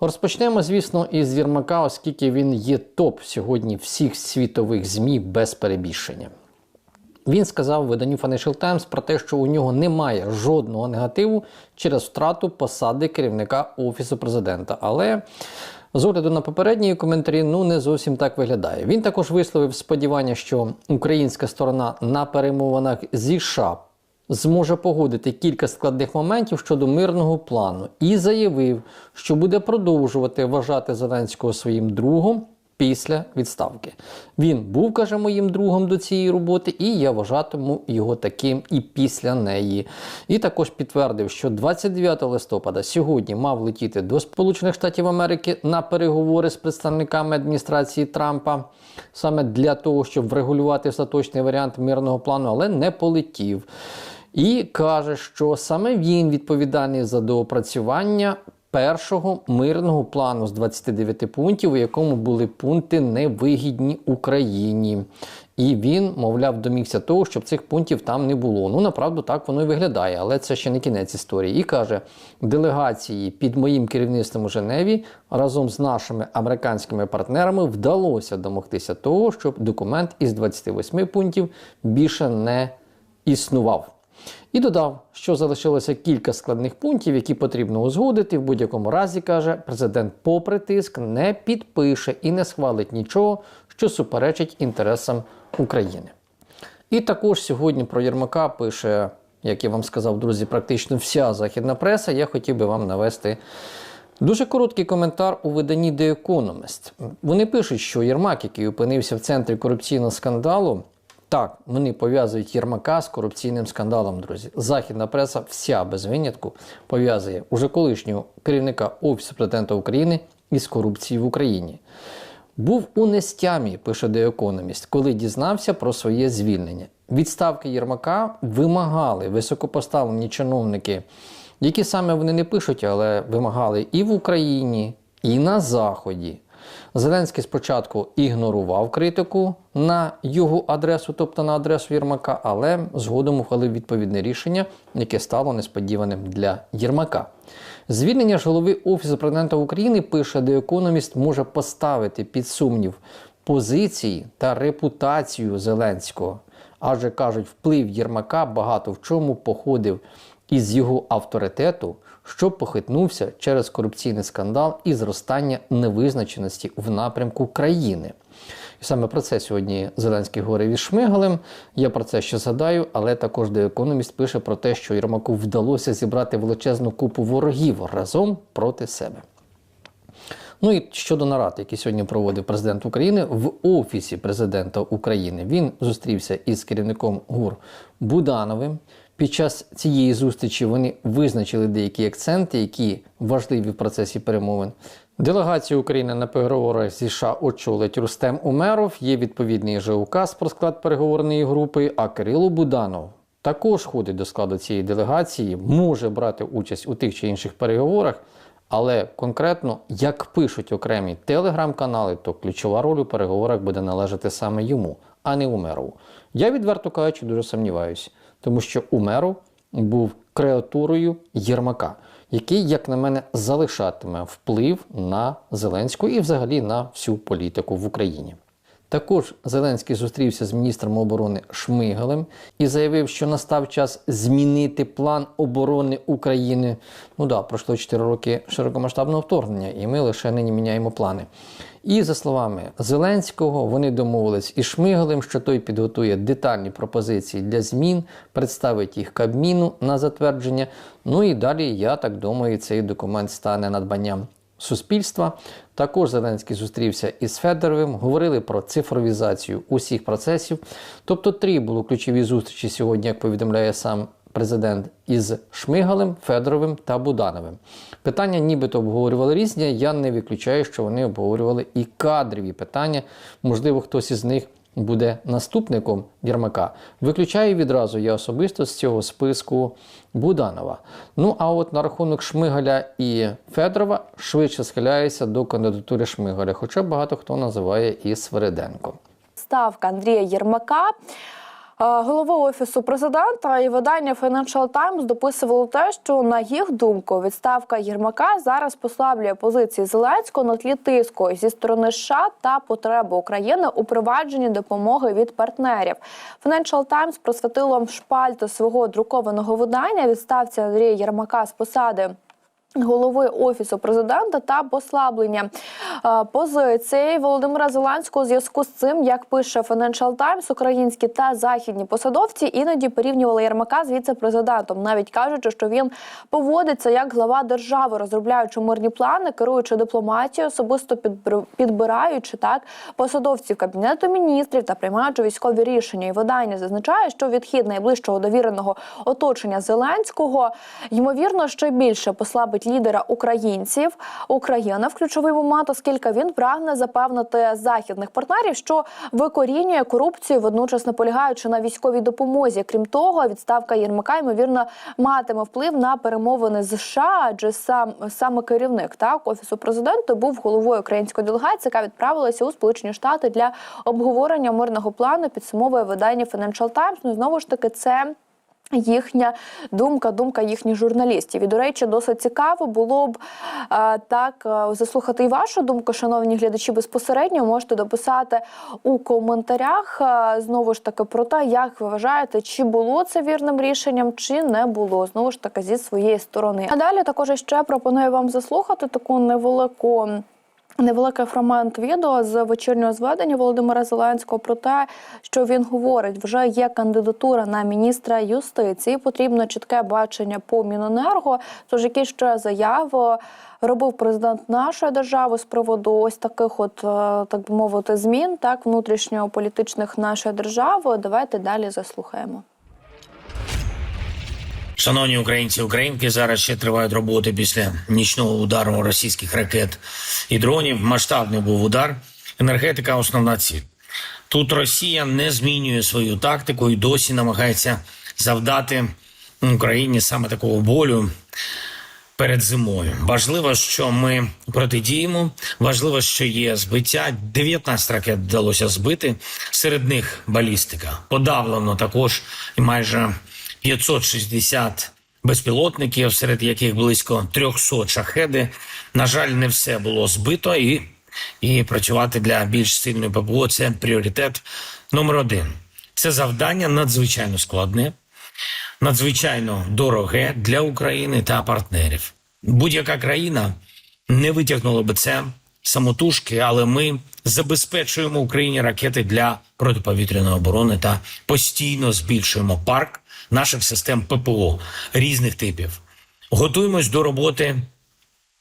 Розпочнемо, звісно, із Єрмака, оскільки він є топ сьогодні всіх світових ЗМІ без перебільшення. Він сказав виданню Financial Times про те, що у нього немає жодного негативу через втрату посади керівника Офісу президента. Але з огляду на попередні коментарі, ну не зовсім так виглядає. Він також висловив сподівання, що українська сторона на перемовинах зі США зможе погодити кілька складних моментів щодо мирного плану і заявив, що буде продовжувати вважати Зеленського своїм другом після відставки. Він був, каже, моїм другом до цієї роботи, і я вважатиму його таким і після неї. І також підтвердив, що 29 листопада сьогодні мав летіти до Сполучених Штатів Америки на переговори з представниками адміністрації Трампа саме для того, щоб врегулювати остаточний варіант мирного плану, але не полетів. І каже, що саме він відповідальний за доопрацювання першого мирного плану з 29 пунктів, у якому були пункти невигідні Україні. І він, мовляв, домігся того, щоб цих пунктів там не було. Ну, направду, так воно і виглядає, але це ще не кінець історії. І каже, делегації під моїм керівництвом у Женеві разом з нашими американськими партнерами вдалося домогтися того, щоб документ із 28 пунктів більше не існував. І додав, що залишилося кілька складних пунктів, які потрібно узгодити. В будь-якому разі, каже, президент, попри тиск, не підпише і не схвалить нічого, що суперечить інтересам України. І також сьогодні про Єрмака пише, як я вам сказав, друзі, практично вся західна преса. Я хотів би вам навести. Дуже короткий коментар у виданні The Economist. Вони пишуть, що Єрмак, який опинився в центрі корупційного скандалу, так, вони пов'язують Єрмака з корупційним скандалом, друзі. Західна преса, вся без винятку, пов'язує уже колишнього керівника Офісу президента України із корупцією в Україні. Був у нестямі, пише The Economist, коли дізнався про своє звільнення. Відставки Єрмака вимагали високопоставлені чиновники, які саме вони не пишуть, але вимагали і в Україні, і на Заході. Зеленський спочатку ігнорував критику на його адресу, тобто на адресу Єрмака, але згодом ухвалив відповідне рішення, яке стало несподіваним для Єрмака. Звільнення ж голови Офісу президента України, пише The Economist, може поставити під сумнів позиції та репутацію Зеленського. Адже кажуть, вплив Єрмака багато в чому походив із його авторитету, що похитнувся через корупційний скандал і зростання невизначеності в напрямку країни. І саме про це сьогодні Зеленський говорив із Шмигалем. Я про це ще згадаю, але також The Economist пише про те, що Єрмаку вдалося зібрати величезну купу ворогів разом проти себе. Ну і щодо нарад, які сьогодні проводив президент України в Офісі президента України, він зустрівся із керівником ГУР Будановим. Під час цієї зустрічі вони визначили деякі акценти, які важливі в процесі перемовин. Делегацію України на переговорах зі США очолить Рустем Умеров. Є відповідний же указ про склад переговорної групи. А Кирило Буданов також входить до складу цієї делегації, може брати участь у тих чи інших переговорах. Але конкретно, як пишуть окремі телеграм-канали, то ключова роль у переговорах буде належати саме йому, а не Умерову. Я відверто кажучи, дуже сумніваюся, тому що Умеров був креатурою Єрмака, який, як на мене, залишатиме вплив на Зеленську і взагалі на всю політику в Україні. Також Зеленський зустрівся з міністром оборони Шмигалем і заявив, що настав час змінити план оборони України. Ну да, пройшло 4 роки широкомасштабного вторгнення, і ми лише нині міняємо плани. І за словами Зеленського, вони домовились із Шмигалем, що той підготує детальні пропозиції для змін, представить їх Кабміну на затвердження. Ну і далі, я так думаю, цей документ стане надбанням суспільства. Також Зеленський зустрівся із Федоровим, говорили про цифровізацію усіх процесів. Тобто, три було ключові зустрічі сьогодні, як повідомляє сам президент із Шмигалем, Федоровим та Будановим. Питання нібито обговорювали різні. Я не виключаю, що вони обговорювали і кадрові питання. Можливо, хтось із них буде наступником Єрмака. Виключаю відразу я особисто з цього списку Буданова. Ну а от на рахунок Шмигаля і Федорова швидше схиляється до кандидатури Шмигаля, хоча багато хто називає і Свериденко. ставка Андрія Єрмака. Е, Голова офісу президента і видання Financial Times дописувало те, що на їх думку відставка Єрмака зараз послаблює позиції Зеленського на тлі тиску зі сторони США та потреби України у провадженні допомоги від партнерів. Financial Times просвятило шпальту свого друкованого видання відставці Андрія Єрмака з посади. Голови офісу президента та послаблення позиції Володимира Зеленського у зв'язку з цим, як пише Financial Times, українські та західні посадовці іноді порівнювали Єрмака з віце-президентом, навіть кажучи, що він поводиться як глава держави, розробляючи мирні плани, керуючи дипломатією, особисто підбир- підбираючи так посадовців кабінету міністрів та приймаючи військові рішення. І видання зазначає, що відхід найближчого довіреного оточення Зеленського ймовірно ще більше послабить лідера українців Україна в ключовий момент, оскільки він прагне запевнити західних партнерів, що викорінює корупцію, водночас наполягаючи на військовій допомозі. Крім того, відставка Єрмака ймовірно матиме вплив на перемовини з США, адже сам саме керівник так офісу президента був головою української делегації, яка відправилася у Сполучені Штати для обговорення мирного плану. Підсумовує видання Financial Times. Ну знову ж таки, це. Їхня думка, думка їхніх журналістів. І, до речі, досить цікаво було б так е, заслухати і вашу думку, шановні глядачі, безпосередньо можете дописати у коментарях е, знову ж таки про те, як ви вважаєте, чи було це вірним рішенням, чи не було. Знову ж таки зі своєї сторони. А далі також ще пропоную вам заслухати таку невелику. Невеликий фрагмент відео з вечірнього зведення Володимира Зеленського про те, що він говорить, вже є кандидатура на міністра юстиції. Потрібно чітке бачення по Міненерго. Тож які ще заяви робив президент нашої держави з приводу ось таких, от е, так би мовити, змін, так внутрішньополітичних нашої держави. Давайте далі заслухаємо. Шановні українці українки, зараз ще тривають роботи після нічного удару російських ракет і дронів. Масштабний був удар. Енергетика основна ціль. Тут Росія не змінює свою тактику і досі намагається завдати Україні саме такого болю перед зимою. Важливо, що ми протидіємо. Важливо, що є збиття. 19 ракет вдалося збити. Серед них балістика. Подавлено також і майже 560 безпілотників, серед яких близько 300 шахеди. На жаль, не все було збито і, і працювати для більш сильної ППО – це пріоритет номер один. Це завдання надзвичайно складне надзвичайно дороге для України та партнерів. Будь-яка країна не витягнула би це самотужки, але ми забезпечуємо Україні ракети для протиповітряної оборони та постійно збільшуємо парк наших систем ППО різних типів. Готуємось до роботи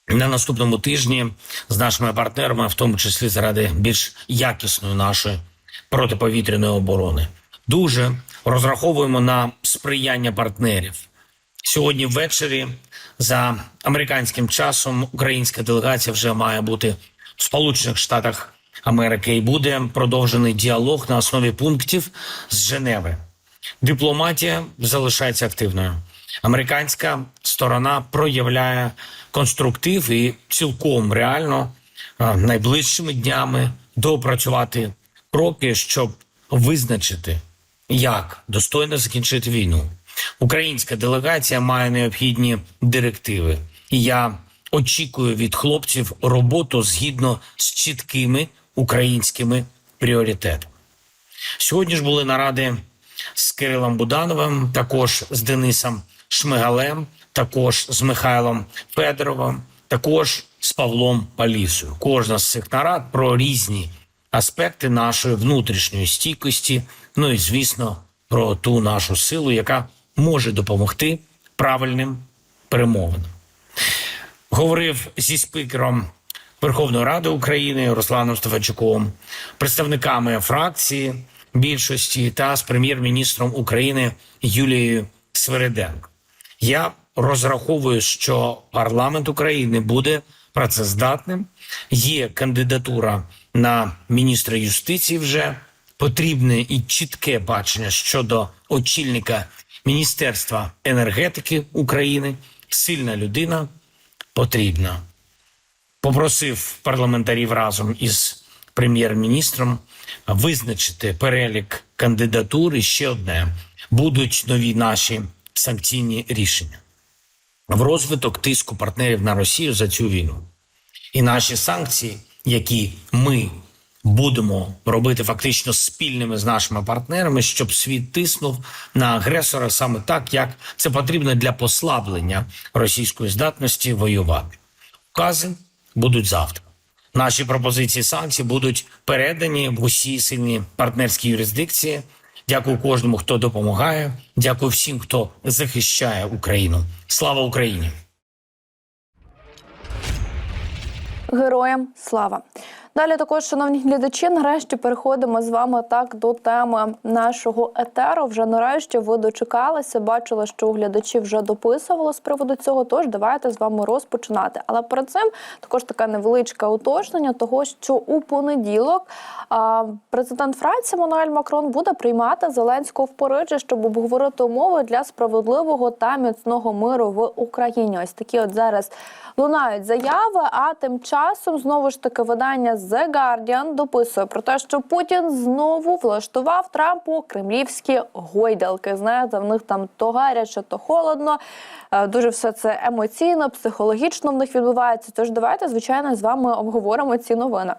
на наступному тижні з нашими партнерами, в тому числі заради більш якісної нашої протиповітряної оборони. Дуже розраховуємо на сприяння партнерів. Сьогодні ввечері за американським часом українська делегація вже має бути Сполучених Штатах Америки і буде продовжений діалог на основі пунктів з Женеви. Дипломатія залишається активною. Американська сторона проявляє конструктив і цілком реально найближчими днями доопрацювати кроки, щоб визначити, як достойно закінчити війну. Українська делегація має необхідні директиви, і я очікую від хлопців роботу згідно з чіткими українськими пріоритетами. Сьогодні ж були наради з Кирилом Будановим, також з Денисом Шмигалем, також з Михайлом Федоровим, також з Павлом Палісою. Кожна з цих нарад про різні аспекти нашої внутрішньої стійкості. Ну і звісно, про ту нашу силу, яка може допомогти правильним перемовинам. Говорив зі спікером Верховної Ради України Русланом Стефанчуком, представниками фракції більшості та з прем'єр-міністром України Юлією Свериденко. Я розраховую, що парламент України буде працездатним. Є кандидатура на міністра юстиції. Вже потрібне і чітке бачення щодо очільника Міністерства енергетики України. Сильна людина потрібна. Попросив парламентарів разом із прем'єр-міністром визначити перелік кандидатур і ще одне будуть нові наші санкційні рішення в розвиток тиску партнерів на Росію за цю війну. І наші санкції, які ми будемо робити фактично спільними з нашими партнерами, щоб світ тиснув на агресора саме так, як це потрібно для послаблення російської здатності воювати. Укази будуть завтра. Наші пропозиції санкцій будуть передані в усі сильні партнерські юрисдикції. Дякую кожному, хто допомагає. Дякую всім, хто захищає Україну. Слава Україні! Героям слава! Далі також, шановні глядачі, нарешті переходимо з вами так до теми нашого етеру. Вже нарешті ви дочекалися, бачили, що глядачі вже дописували з приводу цього. Тож давайте з вами розпочинати. Але перед цим також таке невеличке уточнення того, що у понеділок президент Франції Мануель Макрон буде приймати Зеленського в Парижі, щоб обговорити умови для справедливого та міцного миру в Україні. Ось такі от зараз лунають заяви. А тим часом знову ж таки видання The Guardian дописує про те, що Путін знову влаштував Трампу кремлівські гойдалки. Знаєте, в них там то гаряче, то холодно. Е, Дуже все це емоційно, психологічно в них відбувається. Тож давайте, звичайно, з вами обговоримо ці новини.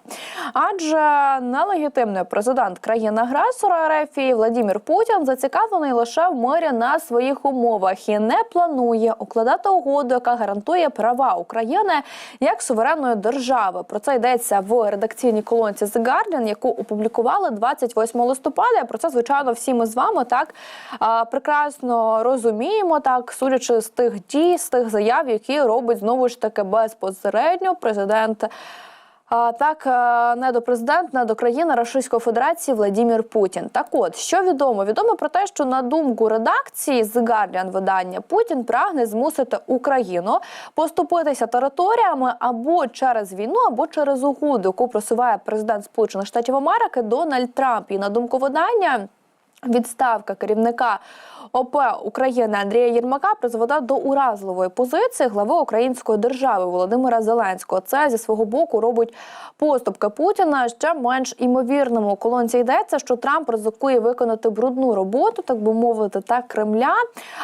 Адже нелегітимний президент країни-агресора РФ Владимир Путін зацікавлений лише в мирі на своїх умовах і не планує укладати угоду, яка гарантує права України як суверенної держави. Про це йдеться в редакційній колонці The Guardian, яку опублікували 28 листопада. Про це звичайно всі ми з вами так прекрасно розуміємо, так судячи з тих дій, з тих заяв, які робить знову ж таки безпосередньо президент. Так, е, не до президента, до країни Російської Федерації Владимир Путін. Так от, що відомо? Відомо про те, що на думку редакції The Guardian видання Путін прагне змусити Україну поступитися територіями або через війну, або через угоду, яку просуває президент Сполучених Штатів Америки Дональд Трамп. І на думку видання. Відставка керівника ОП України Андрія Єрмака призведе до уразливої позиції глави української держави Володимира Зеленського. Це зі свого боку робить поступки Путіна ще менш імовірному. У колонці йдеться, що Трамп ризикує виконати брудну роботу, так би мовити, та Кремля.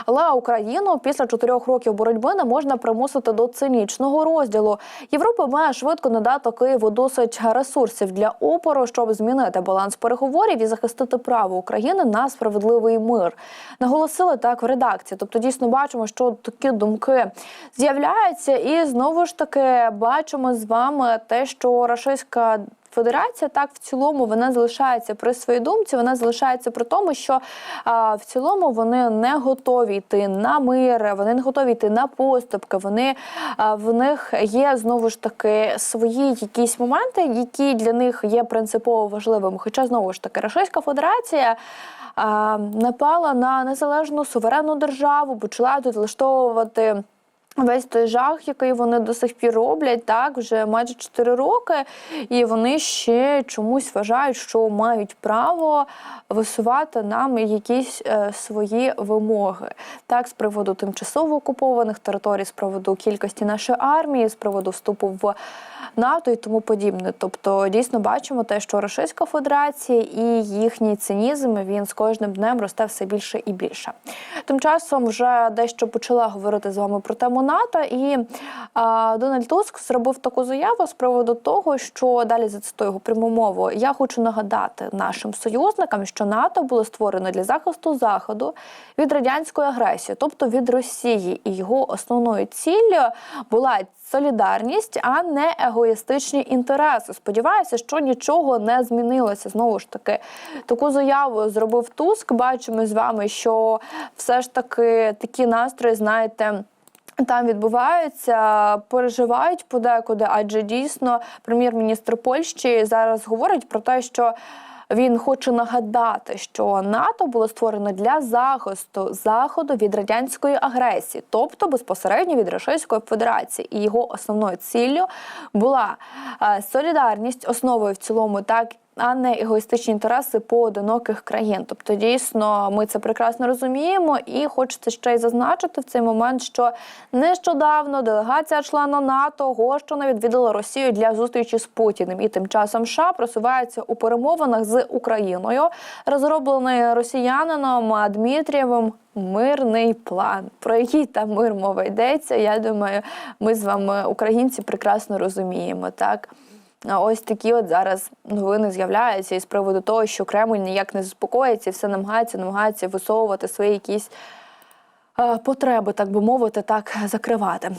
Але Україну після чотирьох років боротьби не можна примусити до цинічного розділу. Європа має швидко надати Києву досить ресурсів для опору, щоб змінити баланс переговорів і захистити право України на справедливий мир. Наголосили так в редакції. Тобто, дійсно бачимо, що такі думки з'являються, і знову ж таки бачимо з вами те, що Рашистська Федерація так в цілому вона залишається при своїй думці. Вона залишається при тому, що а, в цілому вони не готові йти на мир, вони не готові йти на поступки. Вони а, в них є знову ж таки свої якісь моменти, які для них є принципово важливими. Хоча знову ж таки Російська Федерація. Напала на незалежну суверенну державу, почала тут влаштовувати Весь той жах, який вони до сих пір роблять, так вже майже 4 роки, і вони ще чомусь вважають, що мають право висувати нам якісь е, свої вимоги. Так, з приводу тимчасово окупованих територій, з приводу кількості нашої армії, з приводу вступу в НАТО і тому подібне. Тобто, дійсно бачимо те, що Російська Федерація і їхній цинізм він з кожним днем росте все більше і більше. Тим часом вже дещо почала говорити з вами про тему НАТО, і а, Дональд Туск зробив таку заяву з приводу того, що далі зацитую його пряму мову. Я хочу нагадати нашим союзникам, що НАТО було створено для захисту заходу від радянської агресії, тобто від Росії, і його основною ціллю була солідарність, а не егоїстичні інтереси. Сподіваюся, що нічого не змінилося. Знову ж таки, таку заяву зробив Туск. Бачимо з вами, що все ж таки такі настрої, знаєте. Там відбуваються, переживають подекуди, адже дійсно прем'єр-міністр Польщі зараз говорить про те, що він хоче нагадати, що НАТО було створено для захисту заходу від радянської агресії, тобто безпосередньо від Російської Федерації, і його основною ціллю була е, солідарність, основою в цілому, так а не егоїстичні інтереси поодиноких країн. Тобто, дійсно, ми це прекрасно розуміємо, і хочеться ще й зазначити в цей момент, що нещодавно делегація члена НАТО Гощина відвідала Росію для зустрічі з Путіним. І тим часом США просувається у перемовинах з Україною, розроблений росіянином Дмитрієвим мирний план. Про який там мир мова йдеться, я думаю, ми з вами, українці, прекрасно розуміємо. Так. Ось такі от зараз новини з'являються із приводу того, що Кремль ніяк не заспокоїться все намагається, намагається висовувати свої якісь е, потреби, так би мовити, так закривати.